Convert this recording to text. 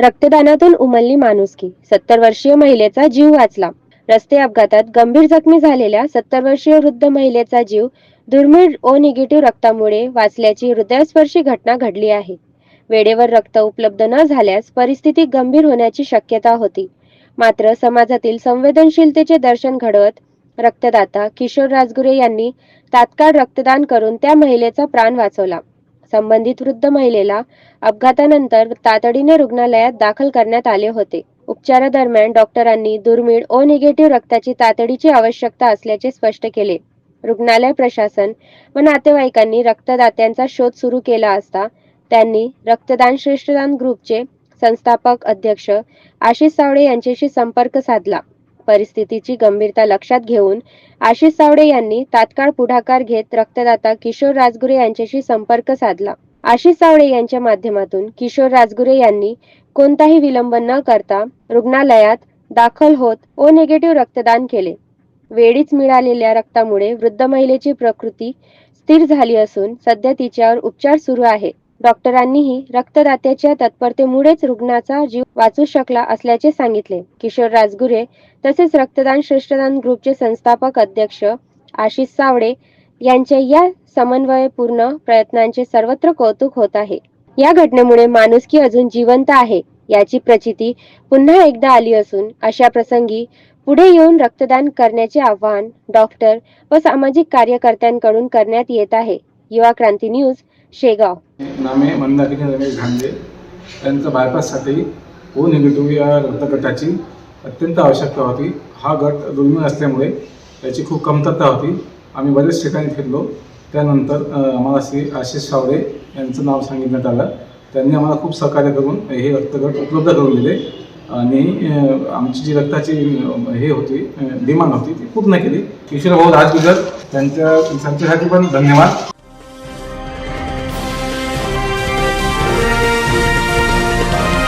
रक्तदानातून उमलली माणुसकी. सत्तर वर्षीय महिलेचा जीव वाचला. रस्ते अपघातात गंभीर जखमी झालेल्या सत्तर वर्षीय वृद्ध महिलेचा जीव दुर्मिळ ओ निगेटिव्ह रक्तामुळे वाचल्याची हृदयस्पर्शी घटना घडली आहे. वेळेवर रक्त उपलब्ध न झाल्यास परिस्थिती गंभीर होण्याची शक्यता होती. मात्र समाजातील संवेदनशीलतेचे दर्शन घडवत रक्तदाता किशोर राजगुरे यांनी तात्काळ रक्तदान करून त्या महिलेचा प्राण वाचवला. संबंधित वृद्ध महिलेला अपघातानंतर तातडीने रुग्णालयात दाखल करण्यात आले होते. उपचारादरम्यान डॉक्टरांनी दुर्मिळ ओ निगेटिव्ह रक्ताची तातडीची आवश्यकता असल्याचे स्पष्ट केले. रुग्णालय प्रशासन व नातेवाईकांनी रक्तदात्यांचा शोध सुरू केला असता त्यांनी रक्तदान श्रेष्ठदान ग्रुपचे संस्थापक अध्यक्ष आशिष सावळे यांच्याशी संपर्क साधला. परिस्थितीची गंभीरता लक्षात घेऊन आशिष सावडे यांनी तात्काळ पुढाकार घेत रक्तदाता किशोर राजगुरे यांच्याशी संपर्क साधला. आशिष सावळे यांच्या माध्यमातून किशोर राजगुरे यांनी कोणताही विलंब न करता रुग्णालयात दाखल होत ओ निगेटिव्ह रक्तदान केले. वेळीच मिळालेल्या रक्तामुळे वृद्ध महिलेची प्रकृती स्थिर झाली असून सध्या तिच्यावर उपचार सुरू आहे. डॉक्टरांनीही रक्तदात्याच्या तत्परतेमुळेच रुग्णाचा जीव वाचू शकला असल्याचे सांगितले. किशोर राजगुरे तसेच रक्तदान श्रेष्ठदान ग्रुपचे संस्थापक अध्यक्ष आशिष सावळे यांच्या या समन्वयपूर्ण प्रयत्नांचे सर्वत्र कौतुक होत आहे. या घटनेमुळे माणुसकी अजून जिवंत आहे याची प्रचिती पुन्हा एकदा आली असून अशा प्रसंगी पुढे येऊन रक्तदान करण्याचे आव्हान डॉक्टर व सामाजिक कार्यकर्त्यांकडून करण्यात येत आहे. युवा क्रांती न्यूज शेगाव. नामे मंदाकिनी रमेश घांजे. त्यांचं बायपाससाठी ओ निगेटिव्ह या रक्तगटाची अत्यंत आवश्यकता होती. हा गट दुर्मिळ असल्यामुळे त्याची खूप कमतरता होती. आम्ही बरेच ठिकाणी फिरलो. त्यानंतर आम्हाला श्री आशिष सावळे यांचं नाव सांगितण्यात आलं. त्यांनी आम्हाला खूप सहकार्य करून हे रक्तगट उपलब्ध करून दिले. आणि आमची जी रक्ताची हे होती डिमांड होती ती पूर्ण केली. किशोर भाऊ राजगुजर त्यांच्या त्यांच्यासाठी पण धन्यवाद.